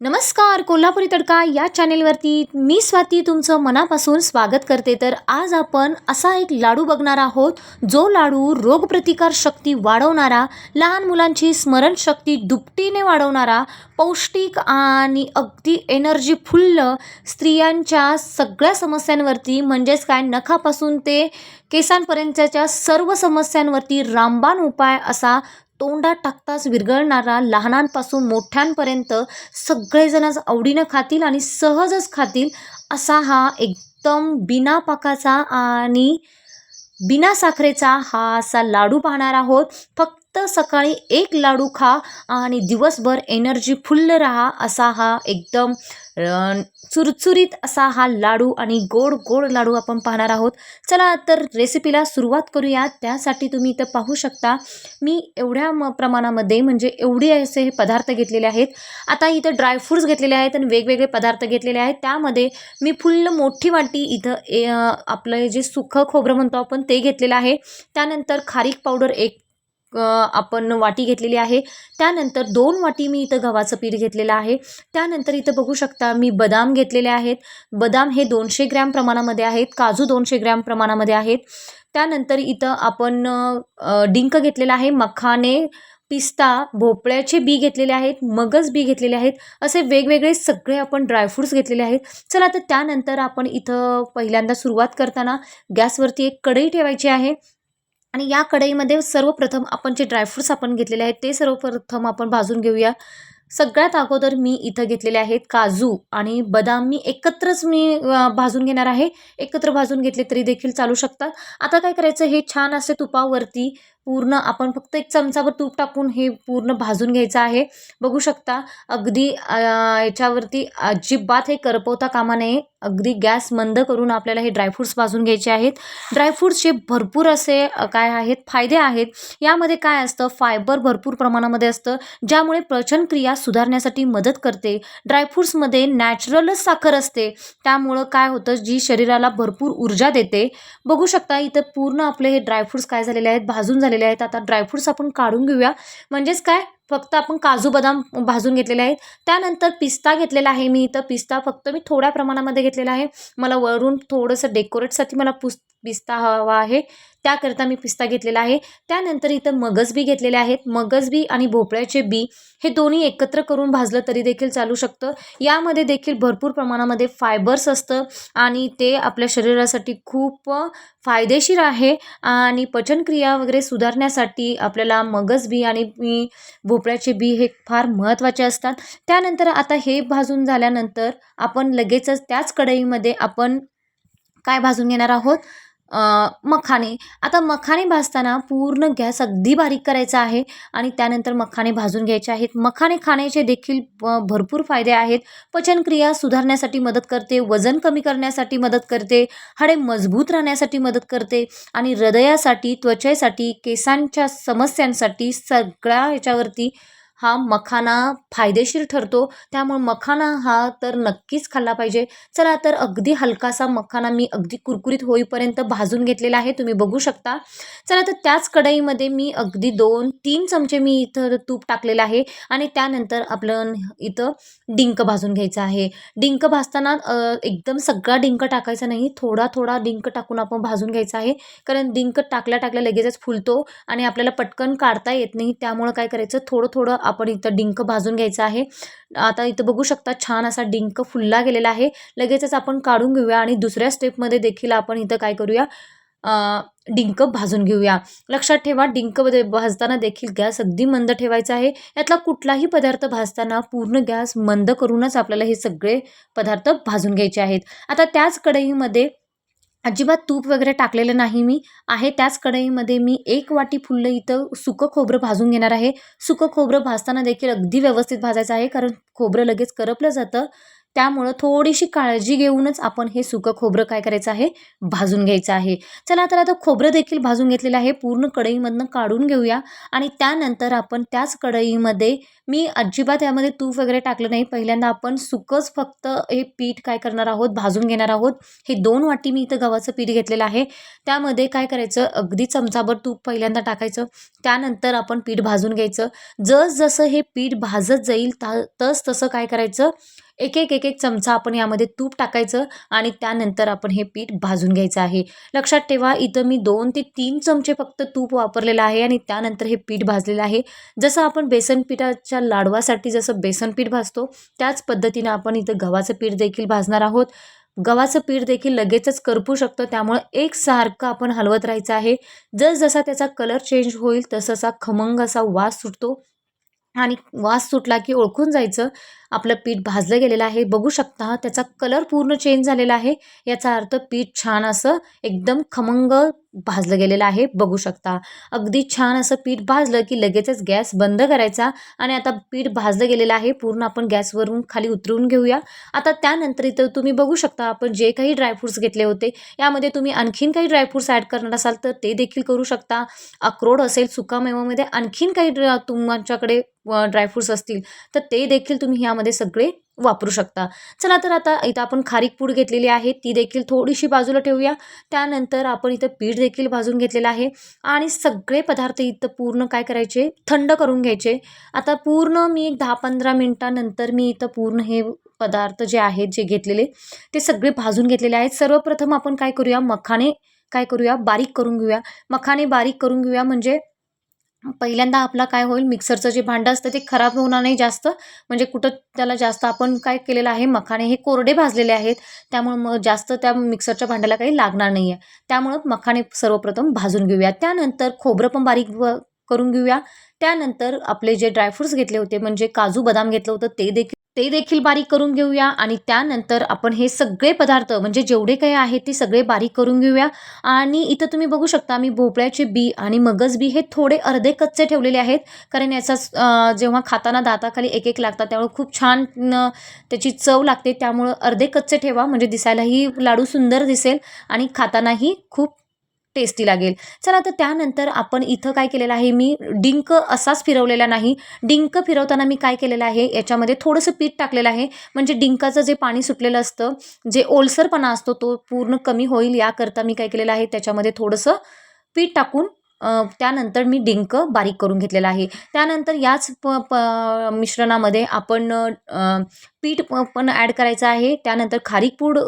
नमस्कार कोल्हापुरी तडका या चॅनेलवरती मी स्वाती तुमचं मनापासून स्वागत करते. तर आज आपण असा एक लाडू बघणार आहोत जो लाडू रोगप्रतिकार शक्ती वाढवणारा लहान मुलांची स्मरणशक्ती दुपटीने वाढवणारा पौष्टिक आणि अगदी एनर्जी फुल्ल स्त्रियांच्या सगळ्या समस्यांवरती म्हणजेच काय नखापासून ते केसांपर्यंतच्या सर्व समस्यांवरती रामबाण उपाय असा तोंडात टाकताच विरघळणारा लहानांपासून मोठ्यांपर्यंत सगळेजणच आवडीनं खातील आणि सहजच खातील असा हा एकदम बिना पाकाचा आणि बिना साखरेचा हा असा लाडू पाहणार आहोत. फक्त सकाळी एक लाडू खा आणि दिवसभर एनर्जी फुल्ल राहा असा हा एकदम चुरचुरीत असा हा लाडू आणि गोड गोड लाडू आपण पाहणार आहोत. चला तर रेसिपीला सुरुवात करूया. त्यासाठी तुम्ही इथं पाहू शकता मी एवढ्या म प्रमाणामध्ये म्हणजे एवढे असे हे पदार्थ घेतलेले आहेत. आता इथं ड्रायफ्रूट्स घेतलेले आहेत आणि वेगवेगळे पदार्थ घेतलेले आहेत. त्यामध्ये मी फुल्ल मोठी वाटी इथं ए आपलं जे सुखं खोबरं म्हणतो आपण ते घेतलेलं आहे. त्यानंतर खारीक पावडर एक आपण वाटी घेतलेली आहे. त्यानंतर दोन वाटी मी इथं गव्हाचं पीठ घेतलेलं आहे. त्यानंतर इथं बघू शकता मी बदाम घेतलेले आहेत. बदाम हे दोनशे ग्रॅम प्रमाणामध्ये आहेत. काजू दोनशे ग्रॅम प्रमाणामध्ये आहेत. त्यानंतर इथं आपण डिंक घेतलेला आहे. मखाने पिस्ता भोपळ्याचे बी घेतलेले आहेत. मगज बी घेतलेले आहेत. असे वेगवेगळे सगळे आपण ड्रायफ्रूट्स घेतलेले आहेत. चला तर त्यानंतर आपण इथं पहिल्यांदा सुरुवात करताना गॅसवरती एक कढई ठेवायची आहे. आणि या कढईमध्ये सर्वप्रथम आपण जे ड्रायफ्रूट्स आपण घेतलेले आहेत ते सर्वप्रथम आपण भाजून घेऊया. सगळ्यात अगोदर मी इथं घेतलेले आहेत काजू आणि बदाम. मी एकत्रच मी भाजून घेणार आहे. एकत्र भाजून घेतले तरी देखील चालू शकतात. आता काय करायचं? हे छान असे तुपावरती पूर्ण आपण फक्त एक चमचाभर तूप टाकून हे पूर्ण भाजून घ्यायचं आहे. बघू शकता अगदी याच्यावरती अजिबात हे करपवता कामा नये. अगदी गॅस मंद करून आपल्याला हे ड्रायफ्रूट्स भाजून घ्यायचे आहेत. ड्रायफ्रूट्सचे भरपूर असे काय आहेत फायदे आहेत. यामध्ये काय असतं फायबर भरपूर प्रमाणामध्ये असतं ज्यामुळे पचनक्रिया सुधारण्यासाठी मदत करते. ड्रायफ्रूट्समध्ये नॅचरलच साखर असते. त्यामुळं काय होतं जी शरीराला भरपूर ऊर्जा देते. बघू शकता इथं पूर्ण आपले हे ड्रायफ्रूट्स काय झालेले आहेत भाजून झालेले आहेत. आता ड्रायफ्रूट्स आपण काढून घेऊया. म्हणजेच काय? फक्त आपण काजू बदाम भाजून घेतलेले आहेत. त्यानंतर पिस्ता घेतलेला आहे मी. इथं पिस्ता फक्त मी थोड्या प्रमाणामध्ये घेतलेला आहे. मला वरून थोडंसं डेकोरेटसाठी मला पुस पिस्ता हवा आहे. त्याकरिता मी पिस्ता घेतलेला आहे. त्यानंतर इथं मगज बी घेतलेले आहेत. मगज बी आणि भोपळ्याचे बी हे दोन्ही एकत्र करून भाजलं तरी देखील चालू शकतं. यामध्ये देखील भरपूर प्रमाणामध्ये फायबर्स असतं आणि ते आपल्या शरीरासाठी खूप फायदेशीर आहे आणि पचनक्रिया वगैरे सुधारण्यासाठी आपल्याला मगज बी आणि भोपळ्याचे बी हे फार महत्त्वाचे असतात. त्यानंतर आता हे भाजून झाल्यानंतर आपण लगेचच त्याच कढईमध्ये आपण काय भाजून घेणार आहोत? मखाने. आता मखाने भाजताना पूर्ण गॅस अगदी बारीक करायचा आहे आणि त्यानंतर मखाने भाजून घ्यायचे आहेत. मखाने खाण्याचे देखील भरपूर फायदे आहेत. पचनक्रिया सुधारण्यासाठी मदत करते वजन कमी करण्यासाठी मदत करते हाडे मजबूत राहण्यासाठी मदत करते आणि हृदयासाठी त्वचेसाठी केसांच्या समस्यांसाठी सगळ्या ह्याच्यावरती हा मखाना फायदेशीर ठरतो. त्यामुळे मखाना हा तर नक्कीच खाल्ला पाहिजे. चला तर अगदी हलकासा मखाना मी अगदी कुरकुरीत होईपर्यंत भाजून घेतलेला आहे. तुम्ही बघू शकता. चला तर त्याच कढईमध्ये मी अगदी दोन तीन चमचे मी इथं तूप टाकलेलं आहे. आणि त्यानंतर आपलं इथं डिंक भाजून घ्यायचं आहे. डिंक भाजताना एकदम सगळा डिंक टाकायचा नाही. थोडा थोडा डिंक टाकून आपण भाजून घ्यायचा आहे. कारण डिंक टाकल्या टाकल्या लगेचच फुलतो आणि आपल्याला पटकन काढता येत नाही. त्यामुळं काय करायचं? थोडं थोडं आपण इथं डिंक भाजून घ्यायचं आहे. आता इथं बघू शकता छान असा डिंक फुलला गेलेला आहे. लगेचच आपण काढून घेऊया आणि दुसऱ्या स्टेपमध्ये देखील आपण इथं काय करूया? डिंक भाजून घेऊया. लक्षात ठेवा डिंक भाजताना देखील गॅस अगदी मंद ठेवायचा आहे. यातला कुठलाही पदार्थ भाजताना पूर्ण गॅस मंद करूनच आपल्याला हे सगळे पदार्थ भाजून घ्यायचे आहेत. आता त्याच कढईमध्ये अजिबात तूप वगैरे टाकलेलं नाही मी. आहे त्याच कढईमध्ये मी एक वाटी फुल्लं इथं सुकं खोबरं भाजून घेणार आहे. सुकं खोबरं भाजताना देखील अगदी व्यवस्थित भाजायचं आहे कारण खोबरं लगेच करपलं जातं. त्यामुळं थोडीशी काळजी घेऊनच आपण हे सुकं खोबरं काय करायचं आहे? भाजून घ्यायचं आहे. चला तर आता खोबरं देखील भाजून घेतलेलं आहे. पूर्ण कढईमधनं काढून घेऊया. आणि त्यानंतर आपण त्याच कढईमध्ये मी अजिबात यामध्ये तूप वगैरे टाकलं नाही. पहिल्यांदा आपण सुकंच फक्त हे पीठ काय करणार आहोत? भाजून घेणार आहोत. हे दोन वाटी मी इथं गव्हाचं पीठ घेतलेलं आहे. त्यामध्ये काय करायचं? अगदी चमचाभर तूप पहिल्यांदा टाकायचं. त्यानंतर आपण पीठ भाजून घ्यायचं. जसजसं हे पीठ भाजत जाईल तस तसं काय करायचं? एक एक एक एक चमचा आपण यामध्ये तूप टाकायचं आणि त्यानंतर आपण हे पीठ भाजून घ्यायचं आहे. लक्षात ठेवा इथं मी दोन ते तीन चमचे फक्त तूप वापरलेलं आहे आणि त्यानंतर हे पीठ भाजलेलं आहे. जसं आपण बेसन पिठाच्या लाडवासाठी जसं बेसन पीठ भाजतो त्याच पद्धतीनं आपण इथं गव्हाचं पीठ देखील भाजणार आहोत. गव्हाचं पीठ देखील लगेचच करपू शकतं एक एकसारखं आपण हलवत राहायचं आहे. जसजसा त्याचा कलर चेंज होईल तससा खमंग असा वास सुटतो आणि वास सुटला की ओळखून जायचं. आपलं पीठ भाजलं गेलेलं आहे. बघू शकता त्याचा कलर पूर्ण चेंज झालेला आहे. याचा अर्थ पीठ छान असं एकदम खमंग भाजलं गेलेलं आहे. बघू शकता. अगदी छान असं पीठ भाजलं की लगेचच गॅस बंद करायचा आणि आता पीठ भाजलं गेलेलं आहे. पूर्ण आपण गॅसवरून खाली उतरवून घेऊया. आता त्यानंतर इथं तुम्ही बघू शकता आपण जे काही ड्रायफ्रूट्स घेतले होते यामध्ये तुम्ही आणखीन काही ड्रायफ्रूट्स ॲड करणार असाल तर ते देखील करू शकता. अक्रोड असेल सुकामेवामध्ये आणखीन काही तुमच्याकडे ड्रायफ्रूट्स असतील तर ते देखील तुम्ही ह्यामध्ये सगळे वापरू शकता. चला तर आता इथं आपण खारीक पूड घेतलेली आहे. ती देखील थोडीशी बाजूला ठेवूया. त्यानंतर आपण इथं पीठ देखील भाजून घेतलेलं आहे. आणि सगळे पदार्थ इथं पूर्ण काय करायचे? थंड करून घ्यायचे. आता पूर्ण मी एक दहा पंधरा मिनटानंतर मी इथं पूर्ण हे पदार्थ जे आहेत जे घेतलेले ते सगळे भाजून घेतलेले आहेत. सर्वप्रथम आपण काय करूया? मखाने काय करूया? बारीक करून घेऊया. मखाने बारीक करून घेऊया म्हणजे पहिल्यांदा आपला काय होईल मिक्सरचं जे भांडं असतं ते खराब होणार नाही जास्त. म्हणजे कुठं त्याला जास्त आपण काय केलेलं आहे मखाने हे कोरडे भाजलेले आहेत. त्यामुळं मग जास्त त्या मिक्सरच्या भांड्याला काही लागणार नाही आहे त्यामुळं मखाने सर्वप्रथम भाजून घेऊया. त्यानंतर खोबरं पण बारीक व करून घेऊया. त्यानंतर आपले जे ड्रायफ्रूट्स घेतले होते म्हणजे काजू बदाम घेतलं होतं ते देखील ते देखील बारीक करून घेऊया आणि त्यानंतर आपण हे सगळे पदार्थ म्हणजे जेवढे काही आहेत ते सगळे बारीक करून घेऊया. आणि इथं तुम्ही बघू शकता मी भोपळ्याचे बी आणि मगज बी हे थोडे अर्धे कच्चे ठेवलेले आहेत. कारण याचा जेव्हा खाताना दाताखाली एक एक लागतात त्यामुळे खूप छान त्याची चव लागते. त्यामुळं अर्धे कच्चे ठेवा म्हणजे दिसायलाही लाडू सुंदर दिसेल आणि खातानाही खूप टेस्टी लागेल. चला तर त्यानंतर आपण इथं काय केलेलं आहे मी डिंक असाच फिरवलेला नाही. डिंक फिरवताना मी काय केलेलं आहे याच्यामध्ये थोडंसं पीठ टाकलेलं आहे. म्हणजे डिंकाचं जे पाणी सुटलेलं असतं जे ओलसरपणा असतो तो पूर्ण कमी होईल याकरता मी काय केलेलं आहे त्याच्यामध्ये थोडंसं पीठ टाकून त्यानंतर मी डिंक बारीक करून घेतलेला आहे. त्यानंतर याच प प मिश्रणामध्ये आपण पीठ पण ॲड करायचं आहे. त्यानंतर खारीक पूड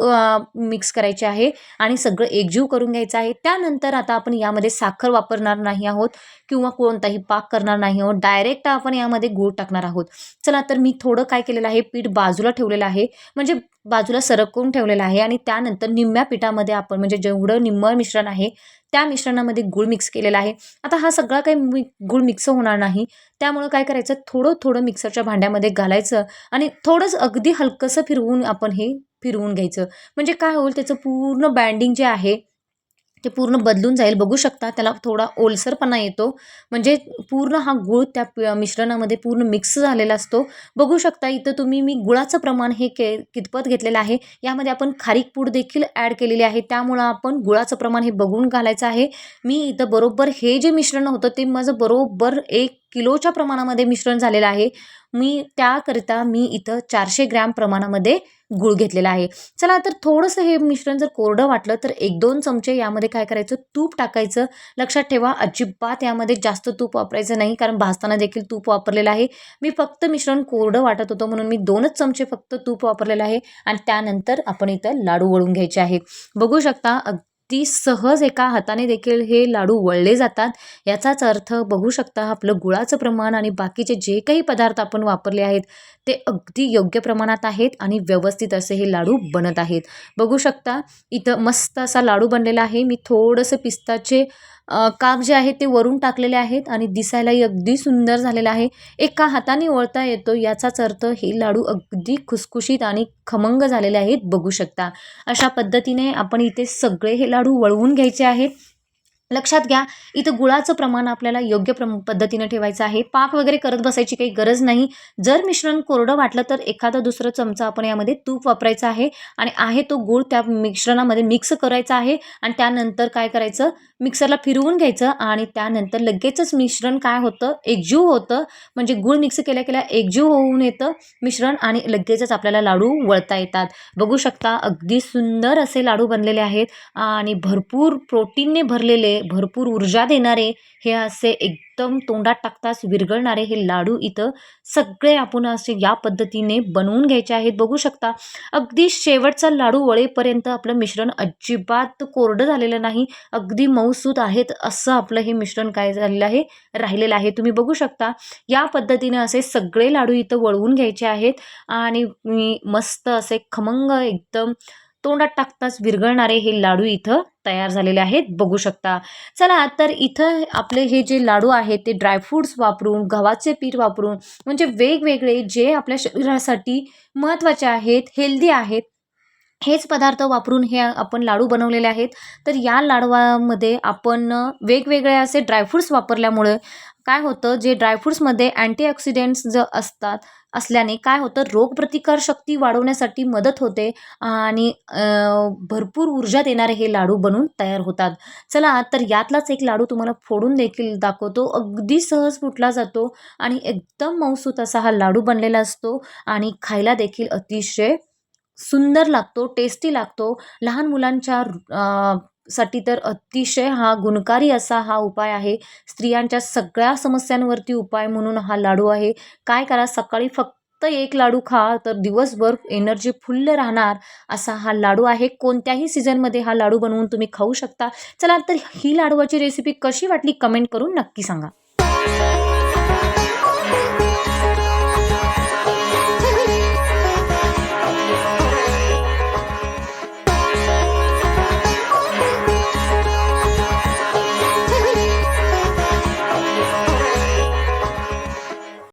मिक्स करायची आहे आणि सगळं एकजीव करून घ्यायचं आहे. त्यानंतर आता आपण यामध्ये साखर वापरणार नाही आहोत किंवा कोणताही पाक करणार नाही आहोत. डायरेक्ट आपण यामध्ये गूळ टाकणार आहोत. चला तर मी थोडं काय केलेलं आहे पीठ बाजूला ठेवलेलं आहे. म्हणजे बाजूला सरकवून ठेवलेलं आहे आणि त्यानंतर निम्म्या पिठामध्ये आपण म्हणजे जेवढं निम्म मिश्रण आहे त्या मिश्रणामध्ये गूळ मिक्स केलेला आहे. आता हा सगळा काही मी गूळ मिक्स होणार नाही. त्यामुळं काय करायचं? थोडं थोडं मिक्सरच्या भांड्यामध्ये घालायचं आणि थोडंच अगदी हलकंसं फिरवून आपण हे फिरवून घ्यायचं. म्हणजे काय होईल? त्याचं पूर्ण बँडिंग जे आहे ते पूर्ण बदलून जाईल. बघू शकता त्याला थोडा ओलसरपणा येतो. म्हणजे पूर्ण हा गूळ त्या मिश्रणामध्ये पूर्ण मिक्स झालेला असतो. बघू शकता इथं तुम्ही मी गुळाचं प्रमाण हे के कितपत घेतलेलं आहे यामध्ये आपण खारीक पूड देखील ॲड केलेली आहे. त्यामुळं आपण गुळाचं प्रमाण हे बघून घालायचं आहे. मी इथं बरोबर हे जे मिश्रण होतं ते माझं बरोबर एक किलोच्या प्रमाणामध्ये मिश्रण झालेलं आहे. मी त्याकरिता मी इथं चारशे ग्रॅम प्रमाणामध्ये गूळ घेतलेला आहे. चला तर थोडंसं हे मिश्रण जर कोरडं वाटलं तर एक दोन चमचे यामध्ये काय करायचं? तूप टाकायचं. लक्षात ठेवा अजिबात यामध्ये जास्त तूप वापरायचं नाही कारण भाजताना देखील तूप वापरलेलं आहे. मी फक्त मिश्रण कोरडं वाटत होतं म्हणून मी दोनच चमचे फक्त तूप वापरलेलं आहे. आणि त्यानंतर आपण इथं लाडू वळून घ्यायचे आहे. बघू शकता ती सहज एका हाताने देखील हे लाडू वळले जातात. याचाच अर्थ बघू शकता आपलं गुळाचं प्रमाण आणि बाकीचे जे काही पदार्थ आपण वापरले आहेत ते अगदी योग्य प्रमाणात आहेत आणि व्यवस्थित असे हे लाडू बनत आहेत. बघू शकता इथं मस्त असा लाडू बनलेला आहे. मी थोडंसं पिस्ताचे काप जे आहेत ते वरून टाकलेले आहेत आणि दिसायलाही अगदी सुंदर झालेलं आहे. एका हाताने वळता येतो याचाच अर्थ हे लाडू अगदी खुसखुशीत आणि खमंग झालेले आहेत बघू शकता. अशा पद्धतीने आपण इथे सगळे हे लाडू वळवून घ्यायचे आहेत. लक्षात घ्या इथं गुळाचं प्रमाण आपल्याला योग्य प्रम पद्धतीनं ठेवायचं आहे. पाक वगैरे करत बसायची काही गरज नाही. जर मिश्रण कोरडं वाटलं तर एखादा दुसरं चमचा आपण यामध्ये तूप वापरायचं आहे आणि आहे तो गूळ त्या मिश्रणामध्ये मिक्स करायचा आहे आणि त्यानंतर काय करायचं? मिक्सरला फिरवून घ्यायचं आणि त्यानंतर लगेचच मिश्रण काय होतं? एकजीव होतं. म्हणजे गूळ मिक्स केल्या केल्या एकजीव होऊन येतं मिश्रण आणि लगेचच आपल्याला लाडू वळता येतात. बघू शकता अगदी सुंदर असे लाडू बनलेले आहेत आणि भरपूर प्रोटीनने भरलेले भरपूर ऊर्जा देणारे हे असे एकदम तोंडात टाकताच विरघळणारे हे लाडू इथं सगळे आपण असे या पद्धतीने बनवून घ्यायचे आहेत. बघू शकता अगदी शेवटचा लाडू वळेपर्यंत आपलं मिश्रण अजिबात कोरडं झालेलं नाही. अगदी मऊसूत आहेत असं आपलं हे मिश्रण काय झालेलं आहे? राहिलेलं आहे. तुम्ही बघू शकता या पद्धतीने असे सगळे लाडू इथं वळवून घ्यायचे आहेत. आणि मी मस्त असे खमंग एकदम तोंडात टाकताच विरघळणारे हे लाडू इथं तयार झालेले आहेत. बघू शकता. चला तर इथं आपले हे जे लाडू आहेत ते ड्रायफ्रूट्स वापरून गव्हाचे पीठ वापरून म्हणजे वेगवेगळे जे आपल्या शरीरासाठी महत्त्वाचे आहेत हेल्दी आहेत हेच पदार्थ वापरून हे आपण लाडू बनवलेले आहेत. तर या लाडवामध्ये आपण वेगवेगळे असे ड्रायफ्रूट्स वापरल्यामुळे काय होतं जे ड्रायफ्रूट्समध्ये अँटीऑक्सिडेंट्स ज असतात असल्याने काय होतं? रोगप्रतिकारशक्ती वाढवण्यासाठी मदत होते आणि भरपूर ऊर्जा देणारे हे लाडू बनून तयार होतात. चला तर यातलाच एक लाडू तुम्हाला फोडून देखील दाखवतो. अगदी सहज फुटला जातो आणि एकदम मौसूत असा हा लाडू बनलेला असतो आणि खायला देखील अतिशय सुंदर लागतो टेस्टी लागतो. लहान मुलांच्या साठी तर अतिशय हा गुणकारी असा हा उपाय आहे. स्त्रियांच्या सगळ्या समस्यांवरती उपाय म्हणून हा लाडू आहे. काय करा सकाळी फक्त एक लाडू खा तर दिवसभर एनर्जी फुल्ल राहणार असा हा लाडू आहे. कोणत्याही सीझनमध्ये हा लाडू बनवून तुम्ही खाऊ शकता. चला तर ही लाडूची रेसिपी कशी वाटली कमेंट करून नक्की सांगा.